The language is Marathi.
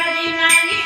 दिनानी